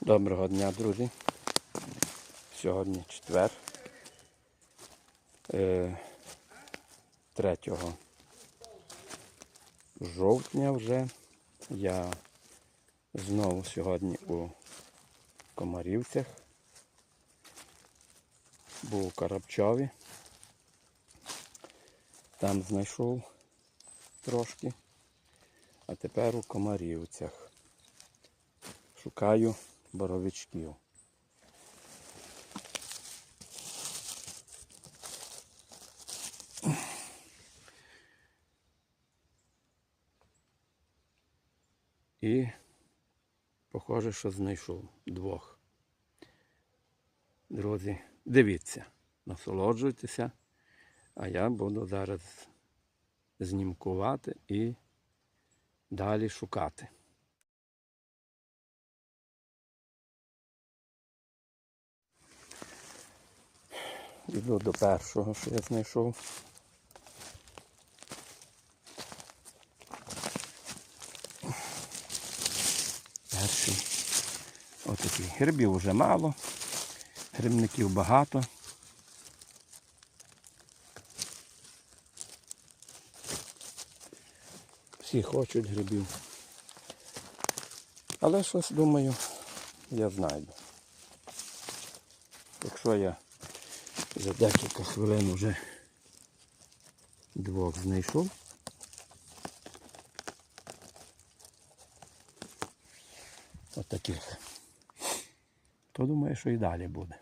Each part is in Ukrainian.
Доброго дня, друзі. Сьогодні четвер. Е, 3 жовтня вже. Я знову сьогодні у Комарівцях. Був у Карабчові. Там знайшов трошки. А тепер у Комарівцях. Шукаю боровичків. І похоже, що знайшов двох. Друзі, дивіться, насолоджуйтеся, а я буду зараз знімкувати і далі шукати. Іду до першого, що я знайшов. Перший. Отакий. Грибів вже мало, грибників багато. Всі хочуть грибів. Але щось думаю, я знайду. Якщо я за декілька хвилин вже двох знайшов. Отаких. То думаю, що і далі буде.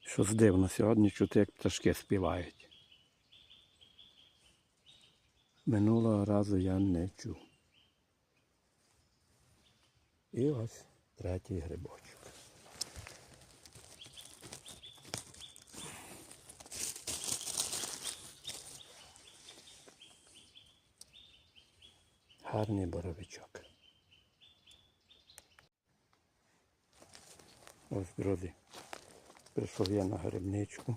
Щось дивно сьогодні чути, як пташки співають. Минулого разу я не чув. І ось третій грибочок. Гарний боровичок. Ось, друзі, прийшов я на грибничку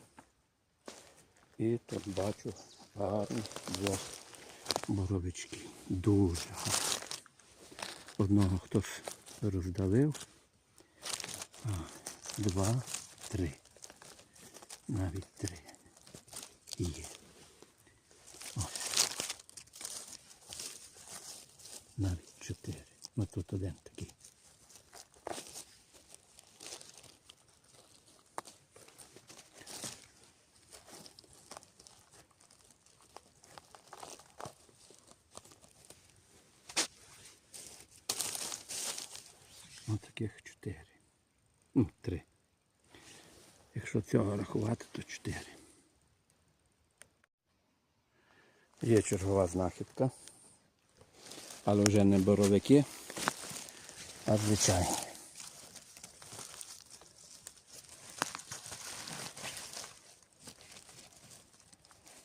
і тут бачу гарних двох боровичків. Дуже гарно. Одного хтось роздалив. А, два, три. Навіть три. Є. Ось. Навіть чотири. Ну тут один такий. Ось таких чотири. Ну, три. Якщо цього рахувати, то чотири. Є чергова знахідка. Але вже не боровики, а звичайні.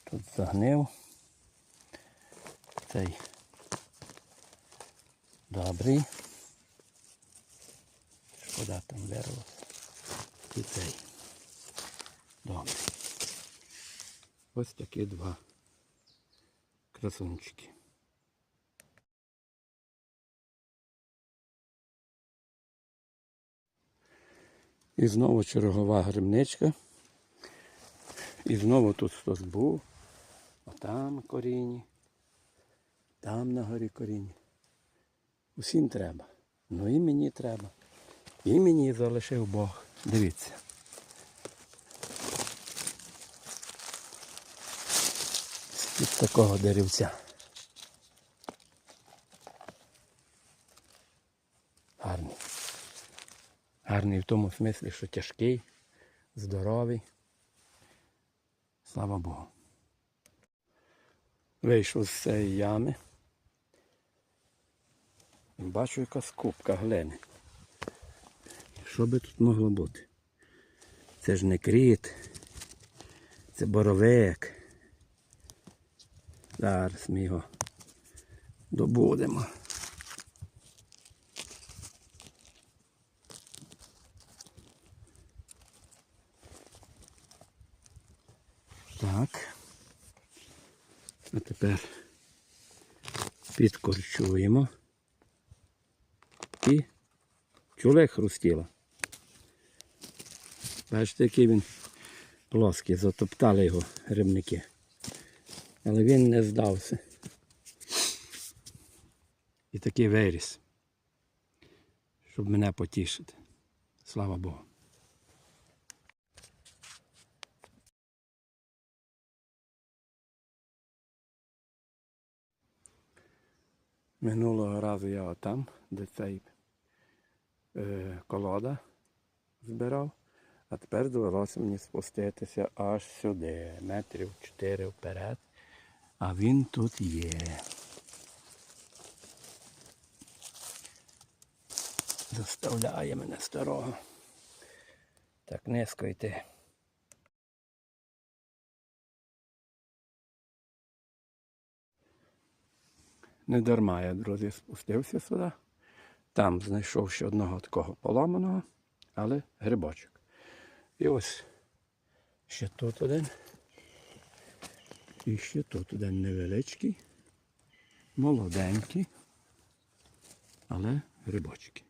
Тут загнив. Цей добрий. Шкода там вирвав. І цей. Добрий. Ось такі два красунчики. І знову чергова грибничка. І знову тут хтось був. А там корінні. Там на горі корінні. Усім треба. Ну і мені треба. І мені залишив Бог. Дивіться. Від такого деревця. Гарний. Гарний в тому смислі, що тяжкий, здоровий. Слава Богу. Вийшов з цієї ями. Бачу якась кубка глини. Що би тут могло бути? Це ж не кріт, це боровик. Зараз ми його добудемо. Так. А тепер підкорчуємо. І чули як хрустіло. Бачите, який він плоский, затоптали його грибники. Але він не здався. І такий виріс, щоб мене потішити. Слава Богу. Минулого разу я отам, де цей е, колода збирав, а тепер довелося мені спуститися аж сюди, метрів 4 вперед. А він тут є. Заставляє мене старого. Так низько йти. Не дарма я, друзі, спустився сюди. Там знайшов ще одного такого поламаного, але грибочок. І ось ще тут один. І ще тут один невеличкий, молоденький, але грибочки.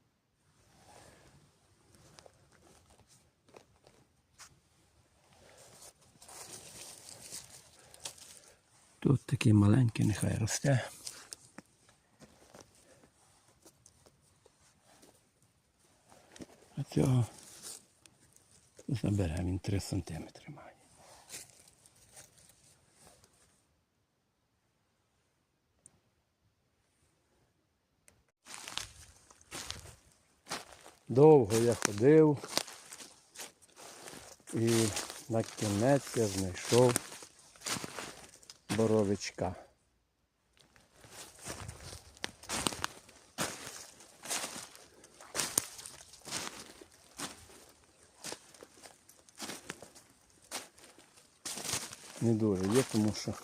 Тут такий маленький, нехай росте. А цього забере він 3 сантиметри має. Довго я ходив і на кінець я знайшов боровичка. Не дуже є, тому що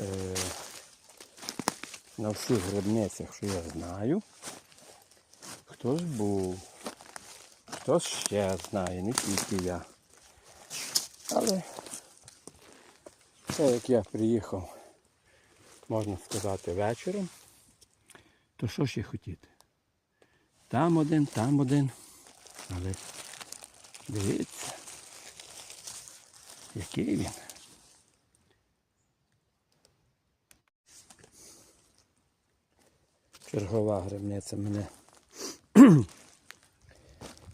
е, на всіх грибницях, що я знаю, хтось був, хтось ще знає, не тільки я. Але те, як я приїхав, можна сказати, вечором, то що ще хотіти? Там один, там один. Але дивіться, який він. Чергова грибниця мене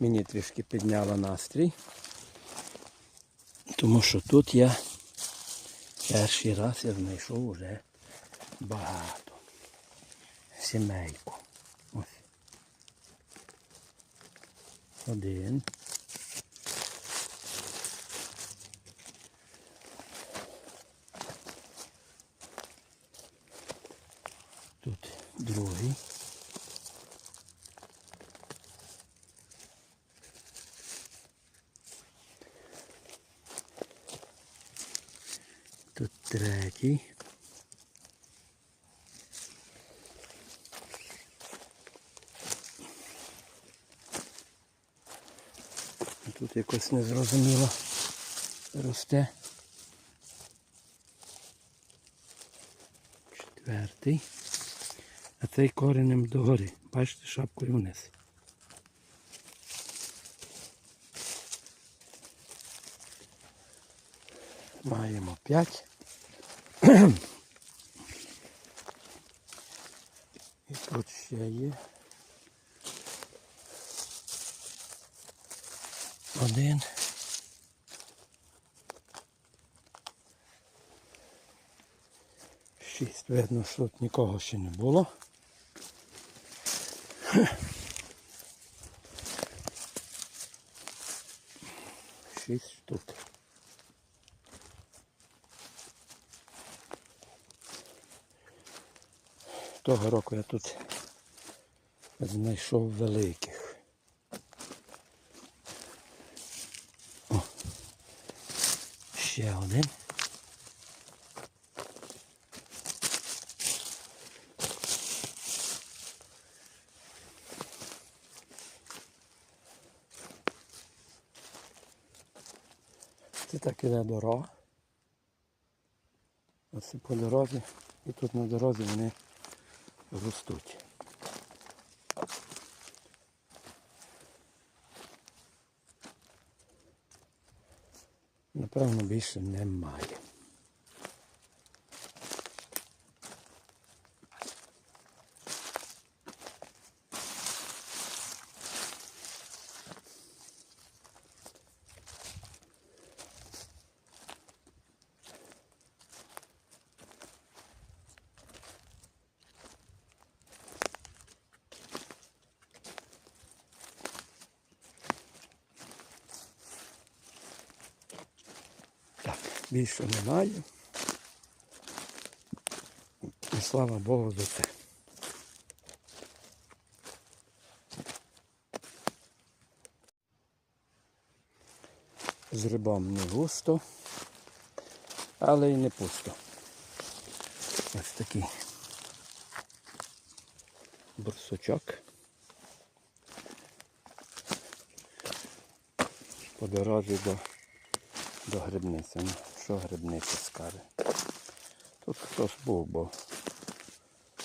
мені трішки підняла настрій. Тому що тут я перший раз я знайшов вже багато. Сімейку. Ось. Один. Тут другий. Тут третій. Тут якось незрозуміло росте. Четвертий. А цей коренем догори. Бачите, шапкою вниз. Маємо п'ять. І тут ще є. Один. Шість. Видно, що тут нікого ще не було. Шість штук. Того року я тут знайшов великих. О, ще один. Це так іде дорога. Оце по дорозі. І тут на дорозі вони ростуть. Напевно, більше немає. Так, більше немає. І слава Богу за це. З рибом не густо, але й не пусто. Ось такий бурсучок. По дорозі до до грибниці. Що грибниця скаже? Тут хтось був, бо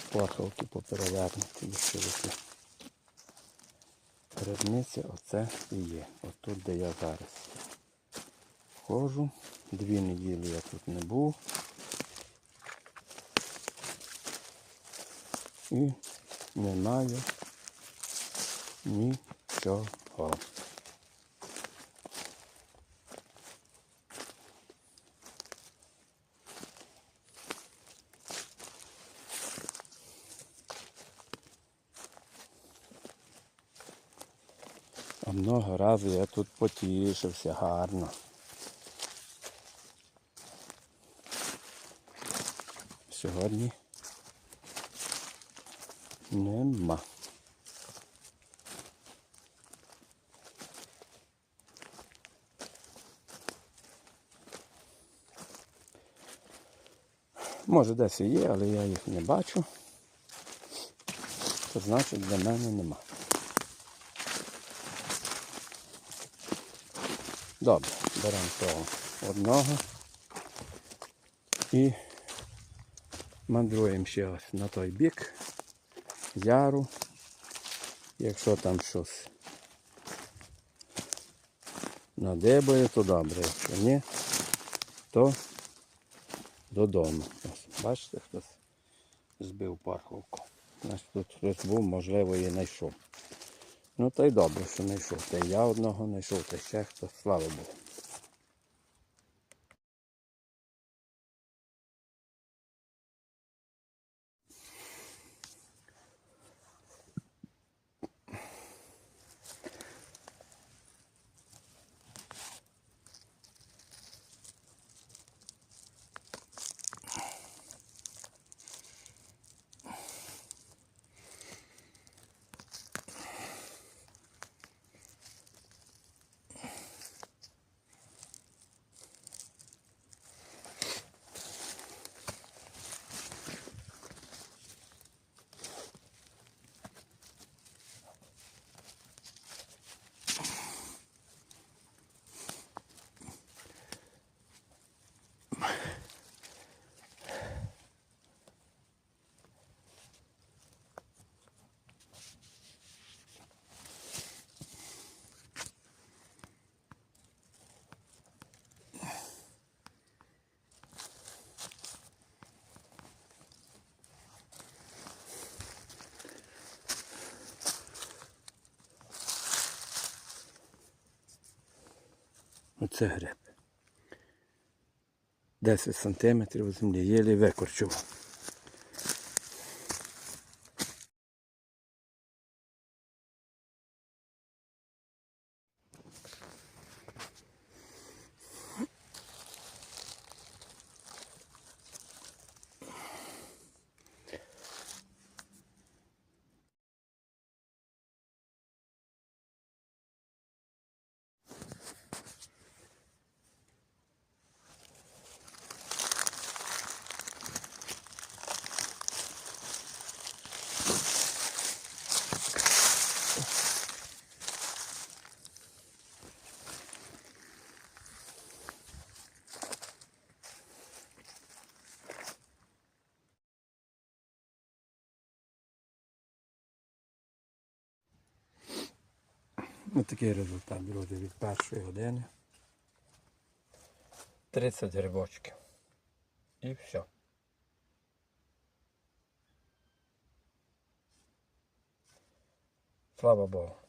плаховки поперевернуті лишилися. Грибниця оце і є. Отут, де я зараз входжу. Дві неділі я тут не був. І немає нічого. Одного разу я тут потішився гарно. Сьогодні нема. Може десь і є, але я їх не бачу. То значить для мене нема. Добре, беремо того одного і мандруємо ще ось на той бік яру. Якщо там щось надибає, то добре. Якщо ні, то додому. Ось, бачите, хтось збив парховку. Значить тут хтось був, можливо, і знайшов. Ну та й добре, що знайшов. Та я одного знайшов, та ще хто, слава Богу. Оце гриб. 10 сантиметрів землі, єлі викорчував. Ось такий результат, друзі, від першої години. 30 грибочків. І все. Слава Богу.